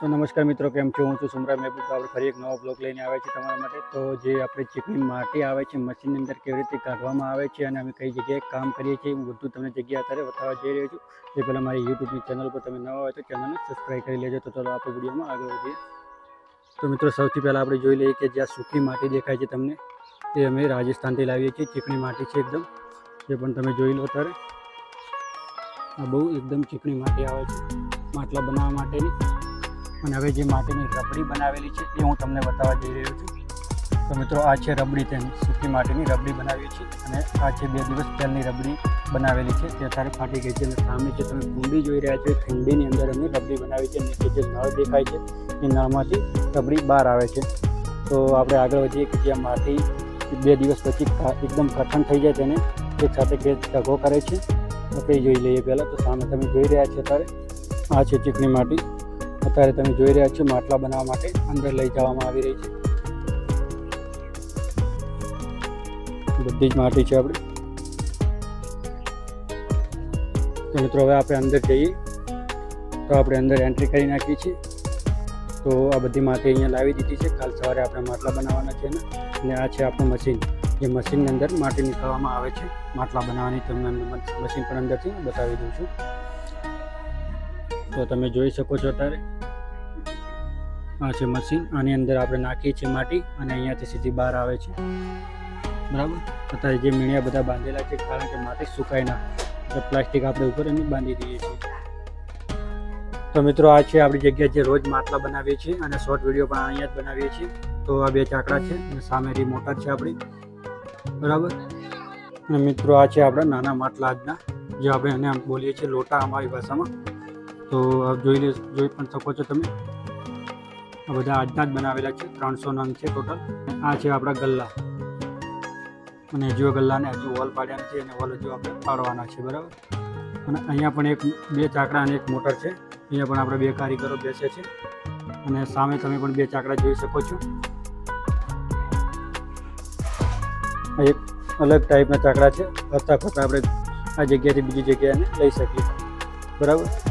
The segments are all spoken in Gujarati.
તો નમસ્કાર મિત્રો, કેમ છો? હું છું સુમરા મહેબૂબ. તો આપણે ફરી એક નવો બ્લોગ લઈને આવ્યા છીએ તમારા માટે. તો જે આપણે ચીકણી માટી આવે છે મશીનની અંદર કેવી રીતે કાઢવામાં આવે છે અને અમે કઈ જગ્યાએ કામ કરીએ છીએ, હું બધું તમને જગ્યા અત્યારે બતાવવા જઈ રહ્યો છું. તે પહેલાં મારી યુટ્યુબની ચેનલ પર તમે નવા હોય તો ચેનલને સબસ્ક્રાઈબ કરી લેજો. તો ચાલો આપણે વિડીયોમાં આગળ વધીએ. તો મિત્રો, સૌથી પહેલાં આપણે જોઈ લઈએ કે જ્યાં સૂકી માટી દેખાય છે તમને તે અમે રાજસ્થાનથી લાવીએ છીએ. ચીકણી માટી છે એકદમ. જે પણ તમે જોઈ લો અત્યારે, આ બહુ એકદમ ચીકણી માટી આવે છે. માટલા બનાવવા માટેની. અને હવે જે માટીની રબડી બનાવેલી છે એ હું તમને બતાવવા જઈ રહ્યો છું. તો મિત્રો, આ છે રબડી તેની સૂકી માટીની રબડી બનાવી છે અને આ છે બે દિવસ તેલની રબડી બનાવેલી છે. તે અત્યારે ફાટી ગઈ છે અને સામે જે તમે કુંડી જોઈ રહ્યા છો કુંડીની અંદર અમે રબડી બનાવી છે. નીચે જે નળ દેખાય છે, એ નળમાંથી રબડી બહાર આવે છે. તો આપણે આગળ વધીએ કે જ્યાં માટી બે દિવસ પછી એકદમ કઠણ થઈ જાય તેને એક સાથે કે ઢગો કરે છે. તે જોઈ લઈએ પહેલાં. તો સામે તમે જોઈ રહ્યા છો અત્યારે, આ છે ચીકણી માટી. અત્યારે તમે જોઈ રહ્યા છો માટલા બનાવવા માટે અંદર લઈ જવામાં આવી રહી છે. બધી જ માટી છે આપણી. તો મિત્રો હવે આપણે અંદર જઈએ. તો આપણે અંદર એન્ટ્રી કરી નાખીએ છીએ. તો આ બધી માટી અહીંયા લાવી દીધી છે. કાલ સવારે આપણે માટલા બનાવવાના છે ને અને આ છે આપણું મશીન જે મશીનની અંદર માટી નીકળવામાં આવે છે. માટલા બનાવવાની તમને મશીન પણ અંદરથી બતાવી દઉં છું. તો તમે જોઈ શકો છો અત્યારે. આ છે મશીન, આની અંદર આપણે નાખીએ છીએ માટી અને અહીંયાથી સીધી બહાર આવે છે. બરાબર? અત્યારે જે મીણિયા બધા બાંધેલા છે, કારણ કે માટી સુકાય ના એટલે પ્લાસ્ટિક આપણે ઉપર એની બાંધી દઈએ છીએ. તો મિત્રો, આ છે આપણી જગ્યા જે રોજ માટલા બનાવીએ છીએ અને શોર્ટ વીડિયો પણ અહીંયા જ બનાવીએ છીએ. તો આ બે ચાકડા છે અને સામે રી મોટર છે આપણી. બરાબર? અને મિત્રો, આ છે આપણા નાના માટલા આજના, જે આપણે એને બોલીએ છીએ લોટા અમારી ભાષામાં. તો જોઈ લે જોઈ પણ શકો છો તમે. આ બધા આજના જ બનાવેલા છે. ત્રણસો નંગ છે ટોટલ આ છે આપણા ગલ્લા. અને હજુ ગલ્લાને હજુ વોલ પાડ્યા નથી અને વોલ હજુ આપણે પાડવાના છે, બરાબર? અને અહીંયા પણ એક, બે ચાકડા અને એક મોટર છે. અહીંયા પણ આપણે બે કારીગરો બેસે છે. અને સામે તમે પણ બે ચાકડા જોઈ શકો છો. એક અલગ ટાઈપના ચાકડા છે. ફરતા ફરતા આપણે આ જગ્યાથી બીજી જગ્યાએ લઈ શકીએ. બરાબર?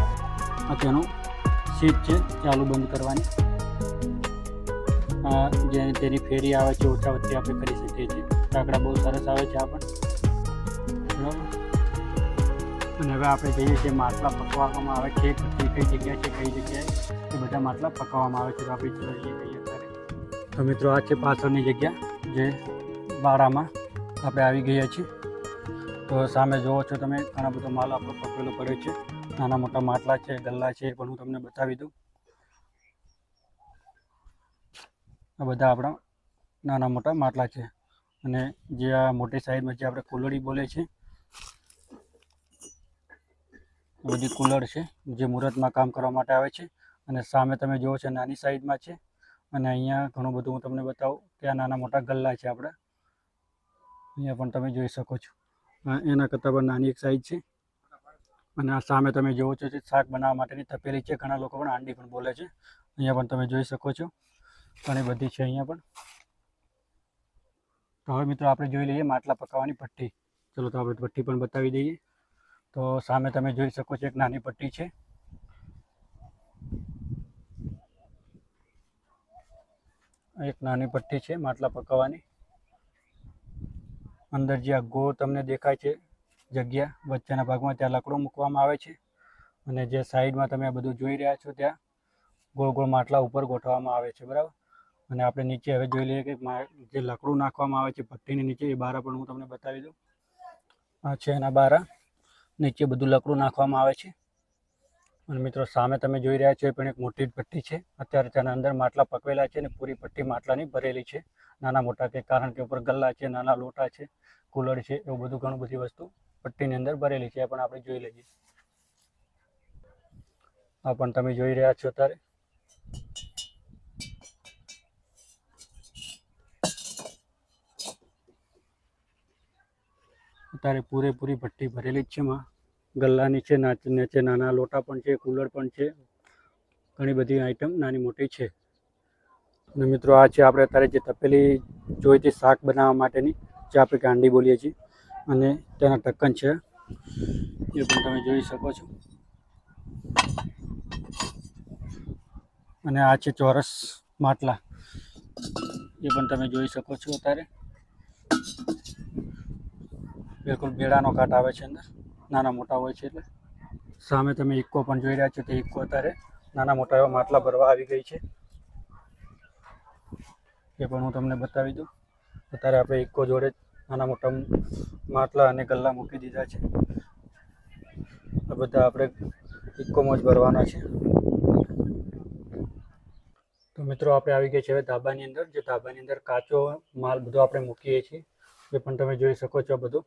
આ તેનું સીટ છે ચાલુ બંધ કરવાની. જે તેની ફેરી આવે છે ઓછા વચ્ચે આપણે કરી શકીએ છીએ. કાકડા બહુ સરસ આવે છે આ બરાબર? અને હવે આપણે જઈએ છીએ માટલા પકવવામાં આવે છે પછી કઈ જગ્યા છે, કઈ જગ્યાએ. એ બધા માટલા પકવવામાં આવે છે. તો આપણે જોઈએ અત્યારે. તો મિત્રો આ છે પાછળની જગ્યા જે બારામાં આપણે આવી ગયા છીએ. તો સામે જુઓ છો તમે, ઘણા બધો માલ આપણો પકવેલો પડ્યો છે. નાના મોટા માટલા છે, ગલ્લા છે પણ હું તમને બતાવી દઉં. આ બધા આપણા નાના મોટા માટલા છે. અને જે આ મોટી સાઈડમાં જે આપણે કુલડી બોલે છે બધી કુલર છે, જે મુહૂર્તમાં કામ કરવા માટે આવે છે. અને સામે તમે જુઓ છો નાની સાઈડમાં છે. અને અહીંયા ઘણું બધું હું તમને બતાવું કે આ નાના મોટા ગલ્લા છે આપણા. અહીંયા પણ તમે જોઈ શકો છો. એના કરતાં પણ નાની એક સાઈઝ છે. અને આ સામે તમે જુઓ છો જે શાક બનાવવા માટેની તપેલી છે. ઘણા લોકો પણ આંડી પણ બોલે છે. અહીંયા પણ તમે જોઈ શકો છો. ઘણી બધી છે અહીંયા પણ. તો હવે મિત્રો આપણે જોઈ લઈએ માટલા પકાવવાની ભઠ્ઠી ચલો તો આપણે ભઠ્ઠી પણ બતાવી દઈએ. તો સામે તમે જોઈ શકો છો એક નાની પટ્ટી છે. એક નાની પટ્ટી છે માટલા પકાવવાની. અંદર જે આ ગો તમને દેખાય છે જગ્યા વચ્ચેના ભાગમાં ત્યાં લકડું મૂકવામાં આવે છે અને જે સાઈડમાં તમે બધું જોઈ રહ્યા છો ત્યાં ગોળ ગોળ માટલા ઉપર ગોઠવવામાં આવે છે, બરાબર? અને આપણે નીચે હવે જોઈ લઈએ કે જે લકડું નાખવામાં આવે છે ભઠ્ઠીની નીચે, એ બારા પણ હું તમને બતાવી દઉં. આ છે એના બારા. નીચે બધું લકડું નાખવામાં આવે છે. અને મિત્રો, સામે તમે જોઈ રહ્યા છો એ પણ એક મોટી ભઠ્ઠી છે. અત્યારે તેના અંદર માટલા પકવેલા છે અને પૂરી ભઠ્ઠી માટલાની ભરેલી છે. નાના મોટા કે કારણ કે ઉપર ગલ્લા છે, નાના લોટા છે, કુલર છે, એવું બધું ઘણું બધી વસ્તુ ભઠ્ઠીની અંદર ભરેલી છે, એ પણ આપણે જોઈ લઈએ. આ પણ તમે જોઈ રહ્યા છો અત્યારે. અત્યારે પૂરેપૂરી ભઠ્ઠી ભરેલી જ છે એમાં. ગલ્લાની છે નાચ નાના લોટા પણ છે, કુલર પણ છે. ઘણી બધી આઈટમ નાની મોટી છે. અને મિત્રો આ છે આપણે અત્યારે જે તપેલી જોઈતી શાક બનાવવા માટેની, જે આપણે કાંડી બોલીએ છીએ. અને તેના ઢક્કન છે. એ પણ તમે જોઈ શકો છો. અને આ છે ચોરસ માટલા. એ પણ તમે જોઈ શકો છો અત્યારે. બિલકુલ બેડાનો કાટ આવે છે અંદર. નાના મોટા હોય છે એટલે. સામે તમે ઇક્કો પણ જોઈ રહ્યા છો તે ઇક્કો અત્યારે. નાના મોટા એવા માટલા ભરવા આવી ગઈ છે. એ પણ હું તમને બતાવી દઉં. અત્યારે આપણે ઇક્કો જોડે નાના મોટા માટલા અને ગલ્લા મૂકી દીધા છે. આ બધા આપણે ઇકોમાં જ ભરવાના છે. તો મિત્રો, આપણે આવી ગયા છે હવે ધાબાની અંદર. જે ધાબાની અંદર કાચો માલ બધો આપણે મૂકીએ છીએ. એ પણ તમે જોઈ શકો છો બધું.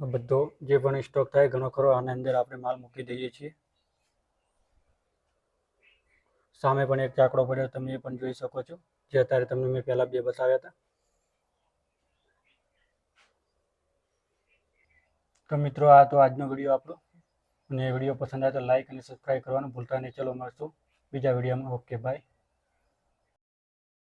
આ બધો જે પણ સ્ટોક થાય ઘણો ખરો આના અંદર આપણે માલ મૂકી દઈએ છીએ. સામે પણ એક ચાકડો પડ્યો, તમે એ પણ જોઈ શકો છો. જે અત્યારે તમને મેં પહેલાં બે બતાવ્યા હતા. તો મિત્રો, આ તો આજનો વીડિયો આપણો. અને વીડિયો પસંદ આવે તો લાઇક અને સબસ્ક્રાઈબ કરવાનું ભૂલતા નહીં. ચલો મળશું બીજા વિડીયોમાં ઓકે બાય